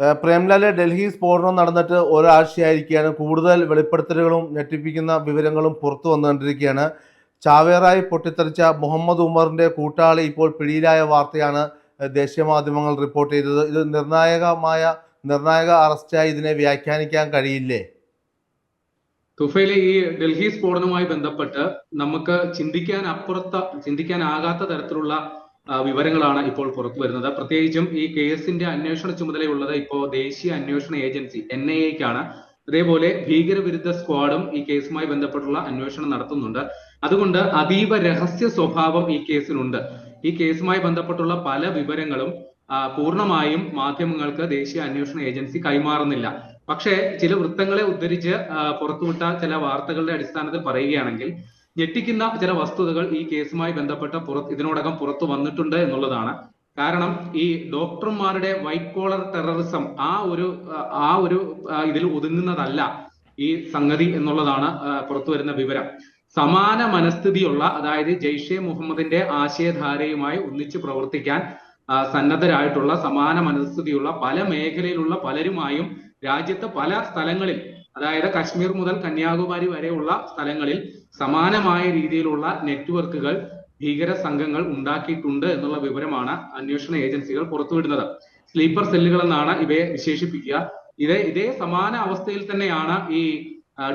പ്രേംലാലെ ഡൽഹി സ്ഫോടനം നടന്നിട്ട് ഒരാഴ്ചയായിരിക്കുകയാണ്. കൂടുതൽ വെളിപ്പെടുത്തലുകളും ഞെട്ടിപ്പിക്കുന്ന വിവരങ്ങളും പുറത്തു വന്നുകൊണ്ടിരിക്കുകയാണ്. ചാവേറായി പൊട്ടിത്തെറിച്ച മുഹമ്മദ് ഉമറിന്റെ കൂട്ടാളി ഇപ്പോൾ പിടിയിലായ വാർത്തയാണ് ദേശീയ മാധ്യമങ്ങൾ റിപ്പോർട്ട് ചെയ്തത്. ഇത് നിർണായകമായ നിർണായക അറസ്റ്റായി ഇതിനെ വ്യാഖ്യാനിക്കാൻ കഴിയില്ലേ? തുഫയിലെ ഈ ഡൽഹി സ്ഫോടനവുമായി ബന്ധപ്പെട്ട് നമുക്ക് ചിന്തിക്കാൻ അപ്പുറത്ത ചിന്തിക്കാനാകാത്ത തരത്തിലുള്ള വിവരങ്ങളാണ് ഇപ്പോൾ പുറത്തു വരുന്നത്. പ്രത്യേകിച്ചും ഈ കേസിന്റെ അന്വേഷണ ചുമതലയുള്ളത് ഇപ്പോൾ ദേശീയ അന്വേഷണ ഏജൻസി എൻ ഐ എക്കാണ് അതേപോലെ ഭീകരവിരുദ്ധ സ്ക്വാഡും ഈ കേസുമായി ബന്ധപ്പെട്ടുള്ള അന്വേഷണം നടത്തുന്നുണ്ട്. അതുകൊണ്ട് അതീവ രഹസ്യ സ്വഭാവം ഈ കേസിനുണ്ട് ഈ കേസുമായി ബന്ധപ്പെട്ടുള്ള പല വിവരങ്ങളും പൂർണമായും മാധ്യമങ്ങൾക്ക് ദേശീയ അന്വേഷണ ഏജൻസി കൈമാറുന്നില്ല. പക്ഷേ ചില വൃത്തങ്ങളെ ഉദ്ധരിച്ച് പുറത്തുവിട്ട ചില വാർത്തകളുടെ അടിസ്ഥാനത്തിൽ പറയുകയാണെങ്കിൽ ഞെട്ടിക്കുന്ന ചില വസ്തുതകൾ ഈ കേസുമായി ബന്ധപ്പെട്ട പുറത്ത് ഇതിനോടകം പുറത്തു വന്നിട്ടുണ്ട് എന്നുള്ളതാണ്. കാരണം ഈ ഡോക്ടർമാരുടെ വൈറ്റ് കോളർ ടെററിസം ആ ഒരു ആ, ഒരു ഇതിൽ ഒതുങ്ങുന്നതല്ല ഈ സംഗതി എന്നുള്ളതാണ് പുറത്തു വരുന്ന വിവരം. സമാന മനസ്ഥിതിയുള്ള അതായത് ജെയ്ഷെ മുഹമ്മദിന്റെ ആശയധാരയുമായി ഒന്നിച്ച് പ്രവർത്തിക്കാൻ സന്നദ്ധരായിട്ടുള്ള സമാന മനസ്ഥിതിയുള്ള പല മേഖലയിലുള്ള പലരുമായും രാജ്യത്ത് പല സ്ഥലങ്ങളിൽ അതായത് കശ്മീർ മുതൽ കന്യാകുമാരി വരെയുള്ള സ്ഥലങ്ങളിൽ സമാനമായ രീതിയിലുള്ള നെറ്റ്വർക്കുകൾ ഭീകര സംഘങ്ങൾ ഉണ്ടാക്കിയിട്ടുണ്ട് എന്നുള്ള വിവരമാണ് അന്വേഷണ ഏജൻസികൾ പുറത്തുവിടുന്നത്. സ്ലീപ്പർ സെല്ലുകൾ എന്നാണ് ഇവയെ വിശേഷിപ്പിക്കുക. ഇതേ ഇതേ സമാന അവസ്ഥയിൽ തന്നെയാണ് ഈ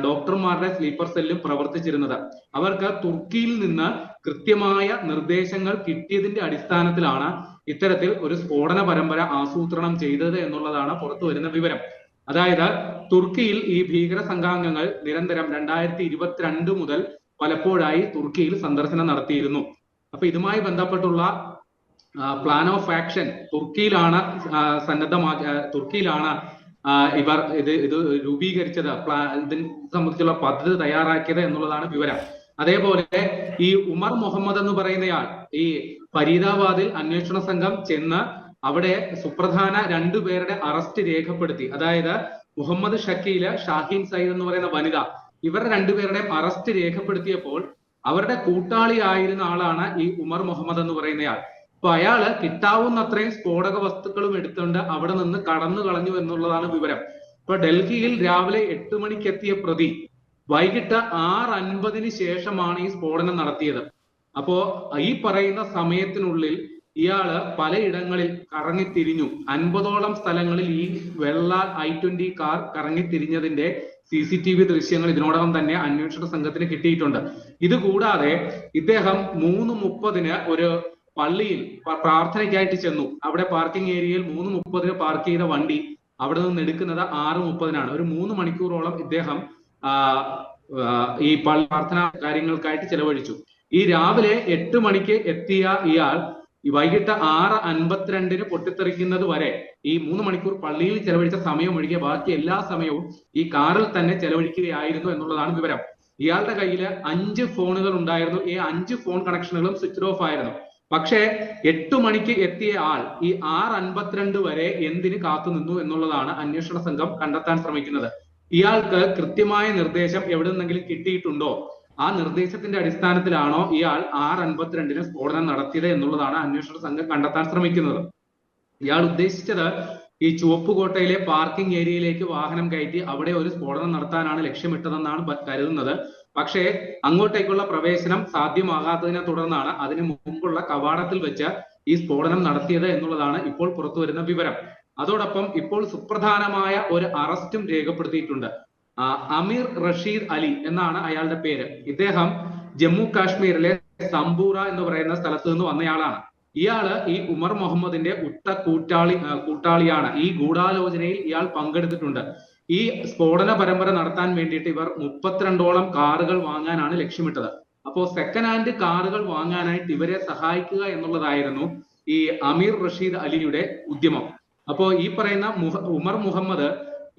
ഡോക്ടർമാരുടെ സ്ലീപ്പർ സെല്ലും പ്രവർത്തിച്ചിരുന്നത്. അവർക്ക് തുർക്കിയിൽ നിന്ന് കൃത്യമായ നിർദ്ദേശങ്ങൾ കിട്ടിയതിന്റെ അടിസ്ഥാനത്തിലാണ് ഇത്തരത്തിൽ ഒരു സ്ഫോടന പരമ്പര ആസൂത്രണം ചെയ്തത് എന്നുള്ളതാണ് പുറത്തു വരുന്ന വിവരം. അതായത് തുർക്കിയിൽ ഈ ഭീകര സംഘാംഗങ്ങൾ നിരന്തരം രണ്ടായിരത്തി ഇരുപത്തിരണ്ട് മുതൽ പലപ്പോഴായി തുർക്കിയിൽ സന്ദർശനം നടത്തിയിരുന്നു. അപ്പൊ ഇതുമായി ബന്ധപ്പെട്ടുള്ള പ്ലാൻ ഓഫ് ആക്ഷൻ തുർക്കിയിലാണ് സന്നദ്ധമാക്കി തുർക്കിയിലാണ് ഇവർ ഇത് ഇത് രൂപീകരിച്ചത്. പ്ലാ- ഇതിനെ സംബന്ധിച്ചുള്ള പദ്ധതി തയ്യാറാക്കിയത് എന്നുള്ളതാണ് വിവരം. അതേപോലെ ഈ ഉമർ മുഹമ്മദ് എന്ന് പറയുന്നയാൾ ഈ ഫരീദാബാദിൽ അന്വേഷണ സംഘം ചെന്ന് അവിടെ സുപ്രധാന രണ്ടു രണ്ടുപേരുടെ അറസ്റ്റ് രേഖപ്പെടുത്തി. അതായത് മുഹമ്മദ് ഷക്കീൽ ഷാഹിൻ സയ്യിദ് എന്ന് പറയുന്ന വനിത ഇവരുടെ രണ്ടുപേരുടെയും അറസ്റ്റ് രേഖപ്പെടുത്തിയപ്പോൾ അവരുടെ കൂട്ടാളിയായിരുന്ന ആളാണ് ഈ ഉമർ മുഹമ്മദ് എന്ന് പറയുന്നയാൾ അപ്പൊ അയാൾ കിട്ടാവുന്ന അത്രയും സ്ഫോടക വസ്തുക്കളും എടുത്തുകൊണ്ട് അവിടെ നിന്ന് കടന്നു കളഞ്ഞു എന്നുള്ളതാണ് വിവരം. ഇപ്പൊ ഡൽഹിയിൽ രാവിലെ എട്ട് മണിക്ക് എത്തിയ പ്രതി വൈകിട്ട് ആറ് അൻപതിന് ശേഷമാണ് ഈ സ്ഫോടനം നടത്തിയത്. അപ്പോ ഈ പറയുന്ന സമയത്തിനുള്ളിൽ ഇയാൾ പലയിടങ്ങളിൽ കറങ്ങിത്തിരിഞ്ഞു. അൻപതോളം സ്ഥലങ്ങളിൽ ഈ വെള്ള ഐ ട്വന്റി കാർ കറങ്ങിത്തിരിഞ്ഞതിന്റെ സി സി ടി വി ദൃശ്യങ്ങൾ ഇതിനോടകം തന്നെ അന്വേഷണ സംഘത്തിന് കിട്ടിയിട്ടുണ്ട്. ഇത് കൂടാതെ ഇദ്ദേഹം മൂന്ന് മുപ്പതിന് ഒരു പള്ളിയിൽ പ്രാർത്ഥനയ്ക്കായിട്ട് ചെന്നു. അവിടെ പാർക്കിംഗ് ഏരിയയിൽ മൂന്ന് മുപ്പതിന് പാർക്ക് ചെയ്ത വണ്ടി അവിടെ നിന്ന് എടുക്കുന്നത് ആറ് മുപ്പതിനാണ്. ഒരു മൂന്ന് മണിക്കൂറോളം ഇദ്ദേഹം ഈ പള്ളി പ്രാർത്ഥനാ കാര്യങ്ങൾക്കായിട്ട് ചെലവഴിച്ചു. ഈ രാവിലെ എട്ട് മണിക്ക് എത്തിയ ഇയാൾ ഈ വൈകിട്ട് ആറ് അൻപത്തിരണ്ടിന് പൊട്ടിത്തെറിക്കുന്നത് വരെ ഈ മൂന്ന് മണിക്കൂർ പള്ളിയിൽ ചെലവഴിച്ച സമയം ഒഴികെ ബാക്കി എല്ലാ സമയവും ഈ കാറിൽ തന്നെ ചെലവഴിക്കുകയായിരുന്നു എന്നുള്ളതാണ് വിവരം. ഇയാളുടെ കയ്യിൽ അഞ്ച് ഫോണുകൾ ഉണ്ടായിരുന്നു. ഈ അഞ്ച് ഫോൺ കണക്ഷനുകളും സ്വിച്ച് ഓഫ് ആയിരുന്നു. പക്ഷേ എട്ട് മണിക്ക് എത്തിയ ആൾ ഈ ആറ് അൻപത്തിരണ്ട് വരെ എന്തിന് കാത്തു നിന്നു എന്നുള്ളതാണ് അന്വേഷണ സംഘം കണ്ടെത്താൻ ശ്രമിക്കുന്നത്. ഇയാൾക്ക് കൃത്യമായ നിർദ്ദേശം എവിടെ നിന്നെങ്കിലും കിട്ടിയിട്ടുണ്ടോ? ആ നിർദ്ദേശത്തിന്റെ അടിസ്ഥാനത്തിലാണോ ഇയാൾ ആറ് അൻപത്തിരണ്ടിന് സ്ഫോടനം നടത്തിയത് എന്നുള്ളതാണ് അന്വേഷണ സംഘം കണ്ടെത്താൻ ശ്രമിക്കുന്നത്. ഇയാൾ ഉദ്ദേശിച്ചത് ഈ ചുവപ്പുകോട്ടയിലെ പാർക്കിംഗ് ഏരിയയിലേക്ക് വാഹനം കയറ്റി അവിടെ ഒരു സ്ഫോടനം നടത്താനാണ് ലക്ഷ്യമിട്ടതെന്നാണ് കരുതുന്നത്. പക്ഷേ അങ്ങോട്ടേക്കുള്ള പ്രവേശനം സാധ്യമാകാത്തതിനെ തുടർന്നാണ് അതിന് മുമ്പുള്ള കവാടത്തിൽ വെച്ച് ഈ സ്ഫോടനം നടത്തിയത് എന്നുള്ളതാണ് ഇപ്പോൾ പുറത്തു വരുന്ന വിവരം. അതോടൊപ്പം ഇപ്പോൾ സുപ്രധാനമായ ഒരു അറസ്റ്റും രേഖപ്പെടുത്തിയിട്ടുണ്ട്. അമീർ റഷീദ് അലി എന്നാണ് അയാളുടെ പേര്. ഇദ്ദേഹം ജമ്മു കാശ്മീരിലെ സംബൂറ എന്ന് പറയുന്ന സ്ഥലത്ത് നിന്ന് വന്നയാളാണ്. ഇയാൾ ഈ ഉമർ മുഹമ്മദിന്റെ ഉട്ട കൂട്ടാളി കൂട്ടാളിയാണ്. ഈ ഗൂഢാലോചനയിൽ ഇയാൾ പങ്കെടുത്തിട്ടുണ്ട്. ഈ സ്ഫോടന പരമ്പര നടത്താൻ വേണ്ടിയിട്ട് ഇവർ മുപ്പത്തിരണ്ടോളം കാറുകൾ വാങ്ങാനാണ് ലക്ഷ്യമിട്ടത്. അപ്പോ സെക്കൻഡ് ഹാൻഡ് കാറുകൾ വാങ്ങാനായിട്ട് ഇവരെ സഹായിക്കുക എന്നുള്ളതായിരുന്നു ഈ അമീർ റഷീദ് അലിയുടെ ഉദ്യമം. അപ്പോ ഈ പറയുന്ന ഉമർ മുഹമ്മദ്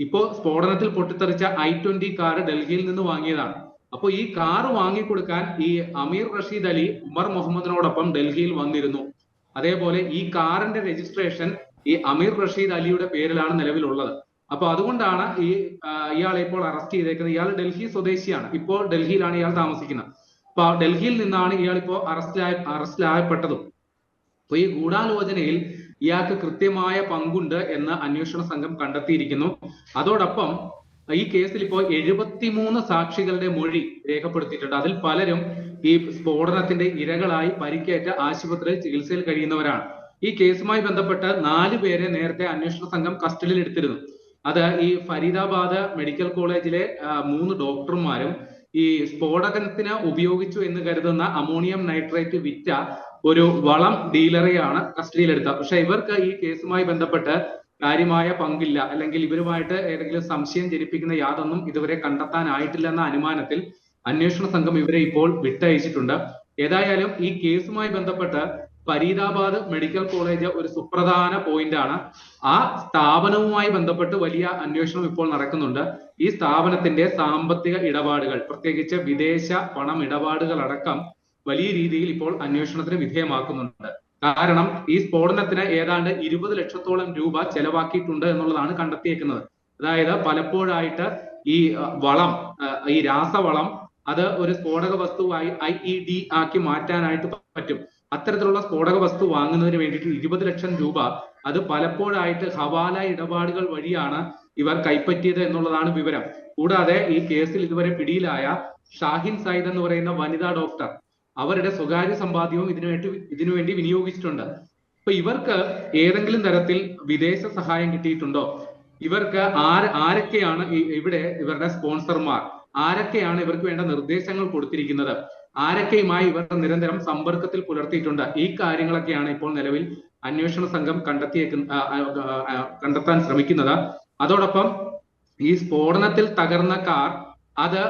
ഇപ്പോ സ്ഫോടനത്തിൽ പൊട്ടിത്തെറിച്ച ഐ ട്വന്റി കാർ ഡൽഹിയിൽ നിന്ന് വാങ്ങിയതാണ്. അപ്പൊ ഈ കാർ വാങ്ങിക്കൊടുക്കാൻ ഈ അമീർ റഷീദ് അലി ഉമർ മുഹമ്മദിനോടൊപ്പം ഡൽഹിയിൽ വന്നിരുന്നു. അതേപോലെ ഈ കാറിന്റെ രജിസ്ട്രേഷൻ ഈ അമീർ റഷീദ് അലിയുടെ പേരിലാണ് നിലവിലുള്ളത്. അപ്പൊ അതുകൊണ്ടാണ് ഈ ഇയാളെ ഇപ്പോൾ അറസ്റ്റ് ചെയ്തേക്കുന്നത്. ഇയാൾ ഡൽഹി സ്വദേശിയാണ്. ഇപ്പോൾ ഡൽഹിയിലാണ് ഇയാൾ താമസിക്കുന്നത്. അപ്പൊ ഡൽഹിയിൽ നിന്നാണ് ഇയാൾ ഇപ്പോൾ അറസ്റ്റിലായ അറസ്റ്റിലായപ്പെട്ടതും. അപ്പൊ ഈ ഗൂഢാലോചനയിൽ ഇയാൾക്ക് കൃത്യമായ പങ്കുണ്ട് എന്ന് അന്വേഷണ സംഘം കണ്ടെത്തിയിരിക്കുന്നു. അതോടൊപ്പം ഈ കേസിൽ ഇപ്പോൾ എഴുപത്തിമൂന്ന് സാക്ഷികളുടെ മൊഴി രേഖപ്പെടുത്തിയിട്ടുണ്ട്. അതിൽ പലരും ഈ സ്ഫോടനത്തിന്റെ ഇരകളായി പരിക്കേറ്റ ആശുപത്രിയിൽ ചികിത്സയിൽ കഴിയുന്നവരാണ്. ഈ കേസുമായി ബന്ധപ്പെട്ട് നാല് പേരെ നേരത്തെ അന്വേഷണ സംഘം കസ്റ്റഡിയിൽ എടുത്തിരുന്നു അത് ഈ ഫരീദാബാദ് മെഡിക്കൽ കോളേജിലെ മൂന്ന് ഡോക്ടർമാരും ഈ സ്ഫോടനത്തിന് ഉപയോഗിച്ചു എന്ന് കരുതുന്ന അമോണിയം നൈട്രേറ്റ് വിറ്റ ഒരു വളം ഡീലറെയാണ് കസ്റ്റഡിയിലെടുത്തത് പക്ഷെ ഇവർക്ക് ഈ കേസുമായി ബന്ധപ്പെട്ട് കാര്യമായ പങ്കില്ല. അല്ലെങ്കിൽ ഇവരുമായിട്ട് ഏതെങ്കിലും സംശയം ജനിപ്പിക്കുന്ന യാതൊന്നും ഇതുവരെ കണ്ടെത്താനായിട്ടില്ല എന്ന അനുമാനത്തിൽ അന്വേഷണ സംഘം ഇവരെ ഇപ്പോൾ വിട്ടയച്ചിട്ടുണ്ട്. ഏതായാലും ഈ കേസുമായി ബന്ധപ്പെട്ട് ഫരീദാബാദ് മെഡിക്കൽ കോളേജ് ഒരു സുപ്രധാന പോയിന്റ് ആണ് ആ സ്ഥാപനവുമായി ബന്ധപ്പെട്ട് വലിയ അന്വേഷണം ഇപ്പോൾ നടക്കുന്നുണ്ട്. ഈ സ്ഥാപനത്തിന്റെ സാമ്പത്തിക ഇടപാടുകൾ പ്രത്യേകിച്ച് വിദേശ പണം ഇടപാടുകൾ അടക്കം വലിയ രീതിയിൽ ഇപ്പോൾ അന്വേഷണത്തിന് വിധേയമാക്കുന്നുണ്ട്. കാരണം ഈ സ്ഫോടനത്തിന് ഏതാണ്ട് ഇരുപത് ലക്ഷത്തോളം രൂപ ചെലവാക്കിയിട്ടുണ്ട് എന്നുള്ളതാണ് കണ്ടെത്തിയേക്കുന്നത്. അതായത് പലപ്പോഴായിട്ട് ഈ വളം ഈ രാസവളം അത് ഒരു സ്ഫോടക വസ്തുവായി ഐ ഇ ഡി ആക്കി മാറ്റാനായിട്ട് പറ്റും. അത്തരത്തിലുള്ള സ്ഫോടക വസ്തു വാങ്ങുന്നതിന് വേണ്ടിയിട്ട് ഇരുപത് ലക്ഷം രൂപ അത് പലപ്പോഴായിട്ട് ഹവാല ഇടപാടുകൾ വഴിയാണ് ഇവർ കൈപ്പറ്റിയത് എന്നുള്ളതാണ് വിവരം. കൂടാതെ ഈ കേസിൽ ഇതുവരെ പിടിയിലായ ഷാഹിൻ സയ്യിദ് എന്ന് പറയുന്ന വനിതാ ഡോക്ടർ അവരുടെ സ്വകാര്യ സമ്പാദ്യവും ഇതിനുവേണ്ടി ഇതിനുവേണ്ടി വിനിയോഗിച്ചിട്ടുണ്ട്. അപ്പൊ ഇവർക്ക് ഏതെങ്കിലും തരത്തിൽ വിദേശ സഹായം കിട്ടിയിട്ടുണ്ടോ? ഇവർക്ക് ആര് ആരൊക്കെയാണ് ഇവിടെ ഇവരുടെ സ്പോൺസർമാർ? ആരൊക്കെയാണ് ഇവർക്ക് വേണ്ട നിർദ്ദേശങ്ങൾ കൊടുത്തിരിക്കുന്നത്? ആരൊക്കെയുമായി ഇവർ നിരന്തരം സമ്പർക്കത്തിൽ പുലർത്തിയിട്ടുണ്ട്? ഈ കാര്യങ്ങളൊക്കെയാണ് ഇപ്പോൾ നിലവിൽ അന്വേഷണ സംഘം കണ്ടെത്തിയേക്കുന്ന കണ്ടെത്താൻ ശ്രമിക്കുന്നത്. അതോടൊപ്പം ഈ സ്ഫോടനത്തിൽ തകർന്ന കാർ അത്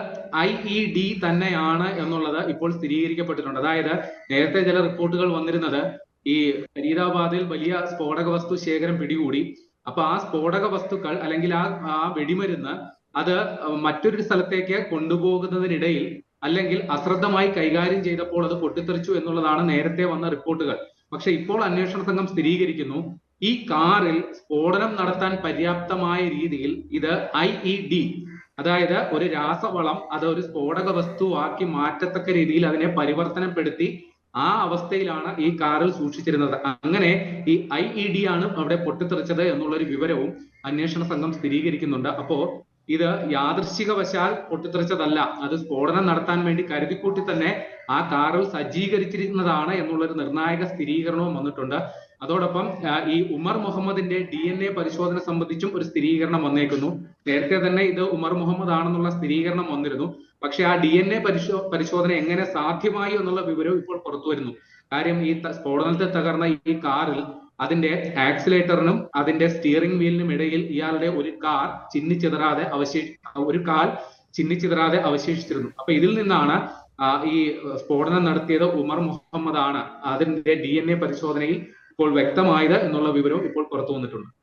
ഐ ഇ ഡി തന്നെയാണ് എന്നുള്ളത് ഇപ്പോൾ സ്ഥിരീകരിക്കപ്പെട്ടിട്ടുണ്ട്. അതായത് നേരത്തെ ചില റിപ്പോർട്ടുകൾ വന്നിരുന്നത് ഈ ഫരീദാബാദിൽ വലിയ സ്ഫോടക വസ്തു ശേഖരം പിടികൂടി. അപ്പൊ ആ സ്ഫോടക വസ്തുക്കൾ അല്ലെങ്കിൽ ആ ആ വെടിമരുന്ന് അത് മറ്റൊരു സ്ഥലത്തേക്ക് കൊണ്ടുപോകുന്നതിനിടയിൽ അല്ലെങ്കിൽ അശ്രദ്ധമായി കൈകാര്യം ചെയ്തപ്പോൾ അത് പൊട്ടിത്തെറിച്ചു എന്നുള്ളതാണ് നേരത്തെ വന്ന റിപ്പോർട്ടുകൾ. പക്ഷെ ഇപ്പോൾ അന്വേഷണ സംഘം സ്ഥിരീകരിക്കുന്നു. ഈ കാറിൽ സ്ഫോടനം നടത്താൻ പര്യാപ്തമായ രീതിയിൽ ഇത് ഐ ഇ ഡി അതായത് ഒരു രാസവളം അത് ഒരു സ്ഫോടക വസ്തുവാക്കി മാറ്റത്തക്ക രീതിയിൽ അതിനെ പരിവർത്തനപ്പെടുത്തി ആ അവസ്ഥയിലാണ് ഈ കാറിൽ സൂക്ഷിച്ചിരുന്നത്. അങ്ങനെ ഈ ഐ ഇ ഡി ആണ് അവിടെ പൊട്ടിത്തെറിച്ചത് എന്നുള്ളൊരു വിവരവും അന്വേഷണ സംഘം സ്ഥിരീകരിക്കുന്നുണ്ട്. അപ്പോ ഇത് യാദൃശ്ചികവശാൽ പൊട്ടിത്തെറിച്ചതല്ല. അത് സ്ഫോടനം നടത്താൻ വേണ്ടി കരുതിക്കൂട്ടി തന്നെ ആ കാറിൽ സജ്ജീകരിച്ചിരുന്നതാണ് എന്നുള്ളൊരു നിർണായക സ്ഥിരീകരണവും വന്നിട്ടുണ്ട്. അതോടൊപ്പം ഈ ഉമർ മുഹമ്മദിന്റെ ഡി എൻ എ പരിശോധന സംബന്ധിച്ചും ഒരു സ്ഥിരീകരണം വന്നേക്കുന്നു. നേരത്തെ തന്നെ ഇത് ഉമർ മുഹമ്മദ് ആണെന്നുള്ള സ്ഥിരീകരണം വന്നിരുന്നു. പക്ഷെ ആ ഡി എൻ എ പരിശോ പരിശോധന എങ്ങനെ സാധ്യമായി എന്നുള്ള വിവരം ഇപ്പോൾ പുറത്തു വരുന്നു. കാര്യം ഈ സ്ഫോടനത്തിൽ തകർന്ന ഈ കാറിൽ അതിന്റെ ആക്സിലേറ്ററിനും അതിന്റെ സ്റ്റിയറിംഗ് വീലിനും ഇടയിൽ ഇയാളുടെ ഒരു കാർ ചിന്നിച്ചിതറാതെ അവശേഷി ഒരു കാൽ ചിന്നിച്ചിതറാതെ അവശേഷിച്ചിരുന്നു. അപ്പൊ ഇതിൽ നിന്നാണ് ഈ സ്ഫോടനം നടത്തിയത് ഉമർ മുഹമ്മദ് ആണ് അതിന്റെ ഡി പരിശോധനയിൽ ഇപ്പോൾ വ്യക്തമായത് എന്നുള്ള വിവരവും ഇപ്പോൾ പുറത്തു വന്നിട്ടുണ്ട്.